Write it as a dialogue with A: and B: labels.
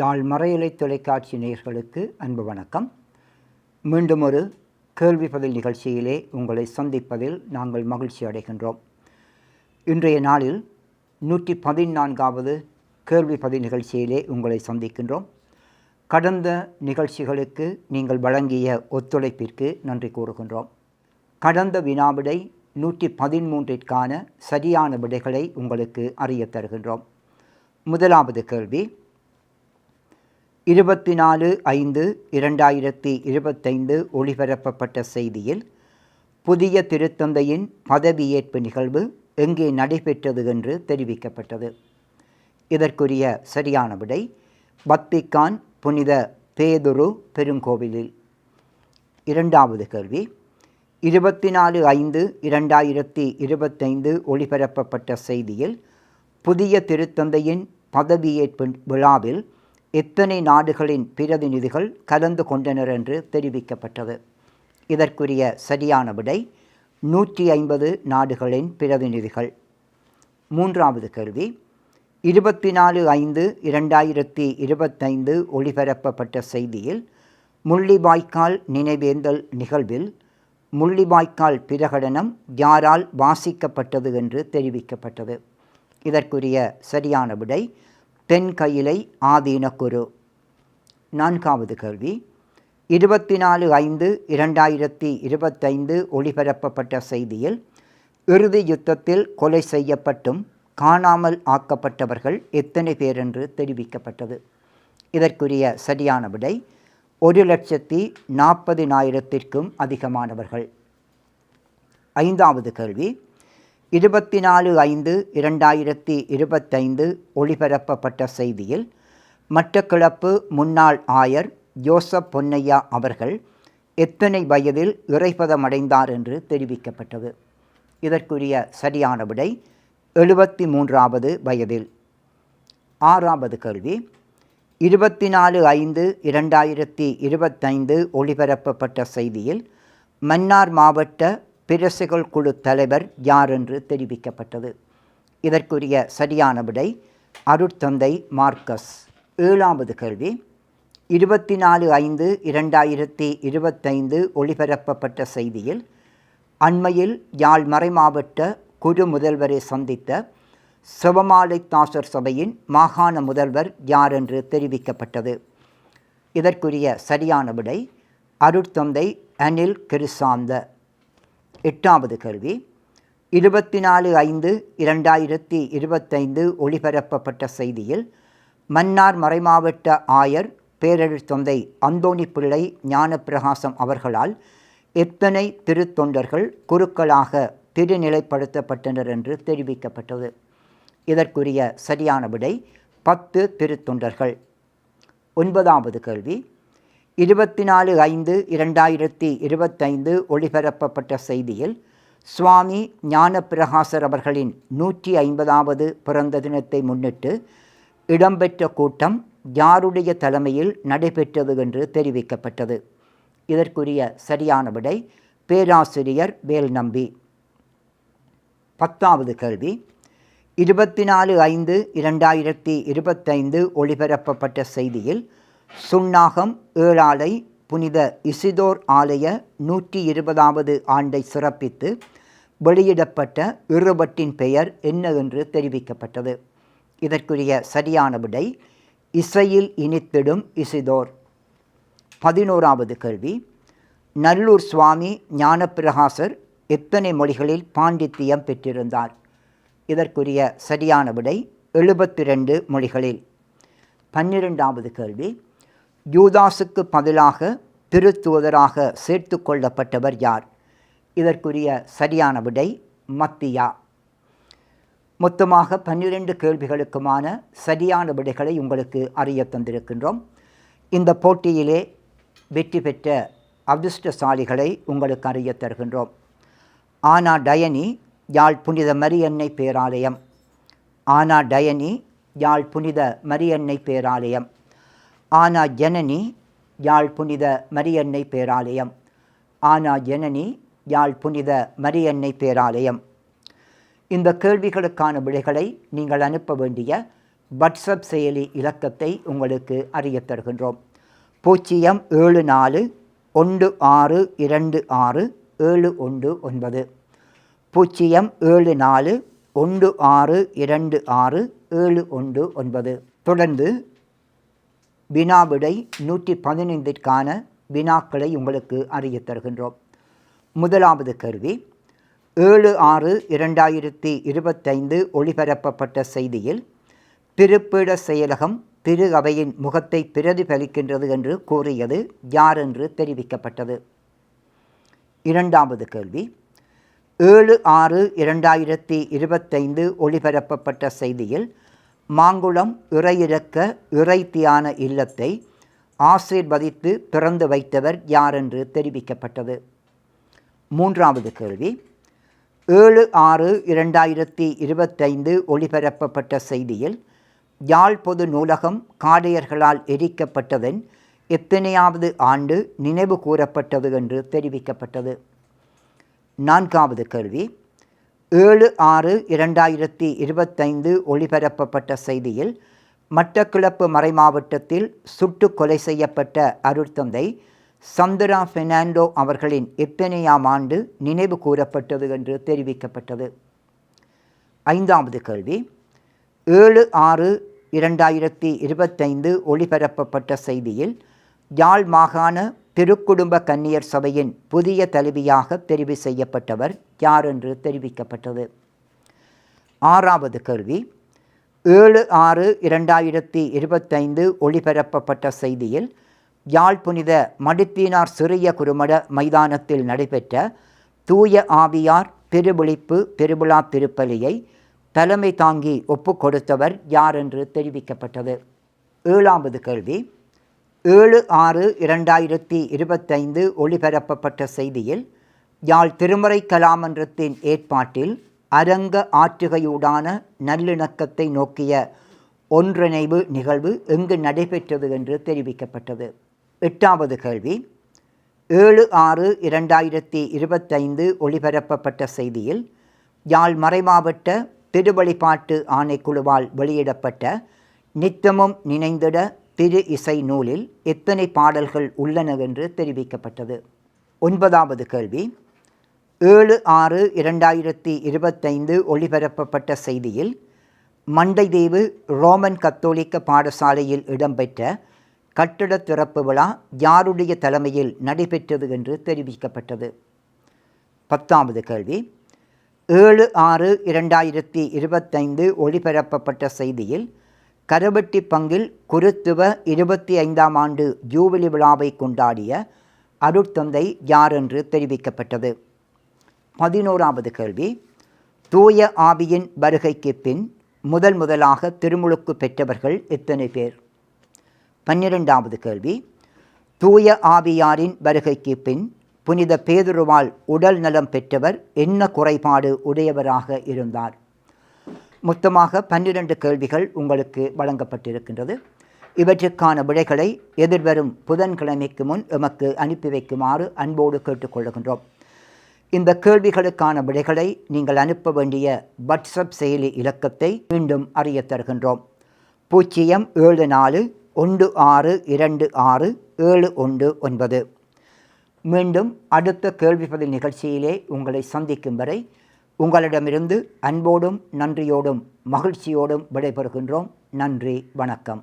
A: யாழ் மறையலை தொலைக்காட்சி நேயர்களுக்கு அன்பு வணக்கம். மீண்டும் ஒரு கேள்வி பதில் நிகழ்ச்சியிலே உங்களை சந்திப்பதில் நாங்கள் மகிழ்ச்சி அடைகின்றோம். இன்றைய நாளில் நூற்றி பதினான்காவது கேள்வி பதில் நிகழ்ச்சியிலே உங்களை சந்திக்கின்றோம். கடந்த நிகழ்ச்சிகளுக்கு நீங்கள் வழங்கிய ஒத்துழைப்பிற்கு நன்றி கூறுகின்றோம். கடந்த வினாவிடை நூற்றி பதிமூன்றிற்கான சரியான விடைகளை உங்களுக்கு அறிய தருகின்றோம். முதலாவது கேள்வி இருபத்தி நாலு ஐந்து இரண்டாயிரத்தி இருபத்தைந்து ஒளிபரப்பப்பட்ட செய்தியில் புதிய திருத்தந்தையின் பதவியேற்பு நிகழ்வு எங்கே நடைபெற்றது என்று தெரிவிக்கப்பட்டது. இதற்குரிய சரியான விடை வத்திக்கான் புனித பேதுரு பெருங்கோவிலில். இரண்டாவது கேள்வி இருபத்தி நாலு ஐந்து இரண்டாயிரத்தி இருபத்தைந்து ஒளிபரப்பப்பட்ட செய்தியில் புதிய திருத்தந்தையின் பதவியேற்பு விழாவில் எத்தனை நாடுகளின் பிரதிநிதிகள் கலந்து கொண்டனர் என்று தெரிவிக்கப்பட்டது. இதற்குரிய சரியான விடை நூற்றி ஐம்பது நாடுகளின் பிரதிநிதிகள். மூன்றாவது கேள்வி இருபத்தி நாலு ஐந்து இரண்டாயிரத்தி இருபத்தைந்து ஒளிபரப்பப்பட்ட செய்தியில் முள்ளிவாய்க்கால் நினைவேந்தல் நிகழ்வில் முள்ளிவாய்க்கால் பிரகடனம் யாரால் வாசிக்கப்பட்டது என்று தெரிவிக்கப்பட்டது. இதற்குரிய சரியான விடை தென்கயிலை ஆதீனக்குரு நான்காவது கேள்வி. இருபத்தி நாலு ஐந்து இரண்டாயிரத்தி இருபத்தைந்து ஒளிபரப்பப்பட்ட செய்தியில் இறுதி யுத்தத்தில் கொலை செய்யப்பட்டும் காணாமல் ஆக்கப்பட்டவர்கள் எத்தனை பேர் என்று தெரிவிக்கப்பட்டது? இதற்குரிய சரியான விடை ஒரு லட்சத்தி நாற்பதினாயிரத்திற்கும் அதிகமானவர்கள். ஐந்தாவது கேள்வி. இருபத்தி நாலு ஐந்து இரண்டாயிரத்தி இருபத்தைந்து ஒளிபரப்பப்பட்ட செய்தியில் மட்டக்கிழப்பு முன்னாள் ஆயர் ஜோசப் பொன்னையா அவர்கள் எத்தனை வயதில் இறைப்பதமடைந்தார் என்று தெரிவிக்கப்பட்டது. இதற்குரிய சரியான விடை எழுபத்தி மூன்றாவது வயதில். ஆறாவது கேள்வி இருபத்தி நாலு ஐந்து இரண்டாயிரத்தி இருபத்தைந்து ஒளிபரப்பப்பட்ட செய்தியில் மன்னார் மாவட்ட பிரசுகள் குழு தலைவர் யார் என்று தெரிவிக்கப்பட்டது? இதற்குரிய சரியான விடை அருட்தந்தை மார்க்கஸ். ஏழாவது கேள்வி. இருபத்தி நாலு ஐந்து இரண்டாயிரத்தி இருபத்தைந்து ஒளிபரப்பப்பட்ட செய்தியில் அண்மையில் யாழ் மறைமாவட்ட குரு முதல்வரை சந்தித்த சிவமாலை தாசர் சபையின் மாகாண முதல்வர் யார் என்று தெரிவிக்கப்பட்டது? இதற்குரிய சரியான விடை அருட்தந்தை அனில் கிருசாந்த. எட்டாவது கேள்வி இருபத்தி நாலு ஐந்து இரண்டாயிரத்தி இருபத்தைந்து ஒளிபரப்பப்பட்ட செய்தியில் மன்னார் மறைமாவட்ட ஆயர் பேரழுத்தந்தை அந்தோணி பிள்ளை ஞானப்பிரகாசம் அவர்களால் எத்தனை திருத்தொண்டர்கள் குருக்களாக திருநிலைப்படுத்தப்பட்டனர் என்று தெரிவிக்கப்பட்டது. இதற்குரிய சரியான விடை பத்து திருத்தொண்டர்கள். ஒன்பதாவது கேள்வி இருபத்தி நாலு ஐந்து இரண்டாயிரத்தி இருபத்தைந்து ஒளிபரப்பப்பட்ட செய்தியில் சுவாமி ஞானப்பிரகாசர் அவர்களின் நூற்றி ஐம்பதாவது பிறந்த தினத்தை முன்னிட்டு இடம்பெற்ற கூட்டம் யாருடைய தலைமையில் நடைபெற்றது என்று தெரிவிக்கப்பட்டது. இதற்குரிய சரியான விடை பேராசிரியர் வேல்நம்பி. பத்தாவது கேள்வி. இருபத்தி நாலு ஐந்து இரண்டாயிரத்தி இருபத்தைந்து ஒளிபரப்பப்பட்ட செய்தியில் சுண்ணாகம் ஏழாலை புனித இசிதோர் ஆலய நூற்றி இருபதாவது ஆண்டை சிறப்பித்து வெளியிடப்பட்ட இருபட்டின் பெயர் என்ன என்று தெரிவிக்கப்பட்டது. இதற்குரிய சரியான விடை இசையில் இனித்திடும் இசிதோர். பதினோராவது கேள்வி நல்லூர் சுவாமி ஞானப்பிரகாசர் எத்தனை மொழிகளில் பாண்டித்தியம் பெற்றிருந்தார்? இதற்குரிய சரியான விடை எழுபத்தி ரெண்டு மொழிகளில். பன்னிரெண்டாவது கேள்வி யூதாஸுக்கு பதிலாக திருத்தூதராக சேர்த்து கொள்ளப்பட்டவர் யார்? இதற்குரிய சரியான விடை மத்தியா. மொத்தமாக பன்னிரண்டு கேள்விகளுக்குமான சரியான விடைகளை உங்களுக்கு அறிய தந்திருக்கின்றோம். இந்த போட்டியிலே வெற்றி பெற்ற அதிர்ஷ்டசாலிகளை உங்களுக்கு அறிய தருகின்றோம். ஆனா டயனி யாழ் புனித மரியன்னை பேராலயம். ஆனா டயனி யாழ் புனித மரியன்னை பேராலயம். ஆனா ஜனனி யாழ் புனித மரியன்னை பேராலயம். ஆனா ஜனனி யாழ் புனித மரியன்னை பேராலயம். இந்த கேள்விகளுக்கான விடைகளை நீங்கள் அனுப்ப வேண்டிய வாட்ஸ்அப் செயலி இலக்கத்தை உங்களுக்கு அறியத் தருகின்றோம். பூஜ்ஜியம் ஏழு நாலு ஒன்று ஆறு இரண்டு ஆறு ஏழு ஒன்று ஒன்பது. பூஜ்ஜியம் ஏழு நாலு ஒன்று ஆறு இரண்டு ஆறு ஏழு ஒன்று ஒன்பது. தொடர்ந்து வினாவிடை நூற்றி பதினைந்திற்கான வினாக்களை உங்களுக்கு அறிய தருகின்றோம். முதலாவது கேள்வி ஏழு ஆறு இரண்டாயிரத்தி இருபத்தைந்து ஒளிபரப்பப்பட்ட செய்தியில் திருப்பீட செயலகம் திரு அவையின் முகத்தை பிரதிபலிக்கின்றது என்று கூறியது யார் என்று தெரிவிக்கப்பட்டது? இரண்டாவது கேள்வி ஏழு ஆறு இரண்டாயிரத்தி இருபத்தைந்து ஒளிபரப்பப்பட்ட செய்தியில் மாங்குளம் இறையிறக்க இறை தியான இல்லத்தை ஆசீர்வதித்து திறந்து வைத்தவர் யார் என்று தெரிவிக்கப்பட்டது? மூன்றாவது கேள்வி. ஏழு ஆறு இரண்டாயிரத்தி இருபத்தைந்து ஒளிபரப்பப்பட்ட செய்தியில் யாழ் பொது நூலகம் காடையர்களால் எரிக்கப்பட்டதன் எத்தனையாவது ஆண்டு நினைவு கூறப்பட்டது என்று தெரிவிக்கப்பட்டது? நான்காவது கேள்வி. ஏழு ஆறு இரண்டாயிரத்தி இருபத்தைந்து ஒளிபரப்பப்பட்ட செய்தியில் மட்டக்கிளப்பு மறைமாவட்டத்தில் சுட்டு கொலை செய்யப்பட்ட அருட்தந்தை சந்திரா பெர்னாண்டோ அவர்களின் எத்தனையாம் ஆண்டு நினைவு கூறப்பட்டது என்று தெரிவிக்கப்பட்டது. ஐந்தாவது கேள்வி. ஏழு ஆறு இரண்டாயிரத்தி இருபத்தைந்து ஒளிபரப்பப்பட்ட செய்தியில் யாழ் மாகாண திருக்குடும்ப கன்னியர் சபையின் புதிய தலைவியாக தெரிவு செய்யப்பட்டவர் யார் என்று தெரிவிக்கப்பட்டது. ஆறாவது கேள்வி ஏழு ஆறு இரண்டாயிரத்தி இருபத்தைந்து ஒளிபரப்பப்பட்ட செய்தியில் யாழ் புனித மடித்தீனார் சிறிய குருமட மைதானத்தில் நடைபெற்ற தூய ஆவியார் திருவிழிப்பு திருவிழா திருப்பலியை தலைமை தாங்கி ஒப்பு கொடுத்தவர் யார் என்று தெரிவிக்கப்பட்டது. ஏழாவது கேள்வி ஏழு ஆறு இரண்டாயிரத்தி இருபத்தைந்து ஒளிபரப்பப்பட்ட செய்தியில் யாழ் திருமறை கலாமன்றத்தின் ஏற்பாட்டில் அரங்க ஆற்றுகையூடான நல்லிணக்கத்தை நோக்கிய ஒன்றிணைவு நிகழ்வு எங்கு நடைபெற்றது என்று தெரிவிக்கப்பட்டது. எட்டாவது கேள்வி. ஏழு ஆறு இரண்டாயிரத்தி இருபத்தைந்து ஒளிபரப்பப்பட்ட செய்தியில் யாழ் மறைமாவட்ட திருவழிபாட்டு ஆணைக்குழுவால் வெளியிடப்பட்ட நித்தமும் நினைந்திட திரு இசை நூலில் எத்தனை பாடல்கள் உள்ளன என்று தெரிவிக்கப்பட்டது. ஒன்பதாவது கேள்வி. ஏழு ஆறு இரண்டாயிரத்தி இருபத்தைந்து ஒளிபரப்பப்பட்ட செய்தியில் மண்டைதீவு ரோமன் கத்தோலிக்க பாடசாலையில் இடம்பெற்ற கட்டிட திறப்பு விழா யாருடைய தலைமையில் நடைபெற்றது என்று தெரிவிக்கப்பட்டது. பத்தாவது கேள்வி. ஏழு ஆறு இரண்டாயிரத்தி இருபத்தைந்து ஒளிபரப்பப்பட்ட செய்தியில் கரவெட்டி பங்கில் குருத்துவ இருபத்தி ஐந்தாம் ஆண்டு ஜூபிலி விழாவை கொண்டாடிய அருட்தந்தை யார் என்று தெரிவிக்கப்பட்டது. பதினோராவது கேள்வி. தூய ஆவியின் வருகைக்கு பின் முதல் முதலாக திருமுழுக்கு பெற்றவர்கள் எத்தனை பேர்? பன்னிரெண்டாவது கேள்வி. தூய ஆவியாரின் வருகைக்கு பின் புனித பேதுருவால் உடல் நலம் பெற்றவர் என்ன குறைபாடு உடையவராக இருந்தார்? மொத்தமாக பன்னிரண்டு கேள்விகள் உங்களுக்கு வழங்கப்பட்டிருக்கின்றது. இவற்றுக்கான விடைகளை எதிர்வரும் புதன்கிழமைக்கு முன் எமக்கு அனுப்பி வைக்குமாறு அன்போடு கேட்டுக்கொள்கின்றோம் இந்த கேள்விகளுக்கான விடைகளை நீங்கள் அனுப்ப வேண்டிய வாட்ஸ்அப் செயலி இலக்கத்தை மீண்டும் அறிய தருகின்றோம். பூஜ்ஜியம் ஏழு நாலு ஒன்று ஆறு இரண்டு ஆறு ஏழு ஒன்று ஒன்பது. மீண்டும் அடுத்த கேள்வி பதில் நிகழ்ச்சியிலே உங்களை சந்திக்கும் வரை உங்களிடமிருந்து அன்போடும் நன்றியோடும் மகிழ்ச்சியோடும் விடைபெறுகின்றோம். நன்றி வணக்கம்.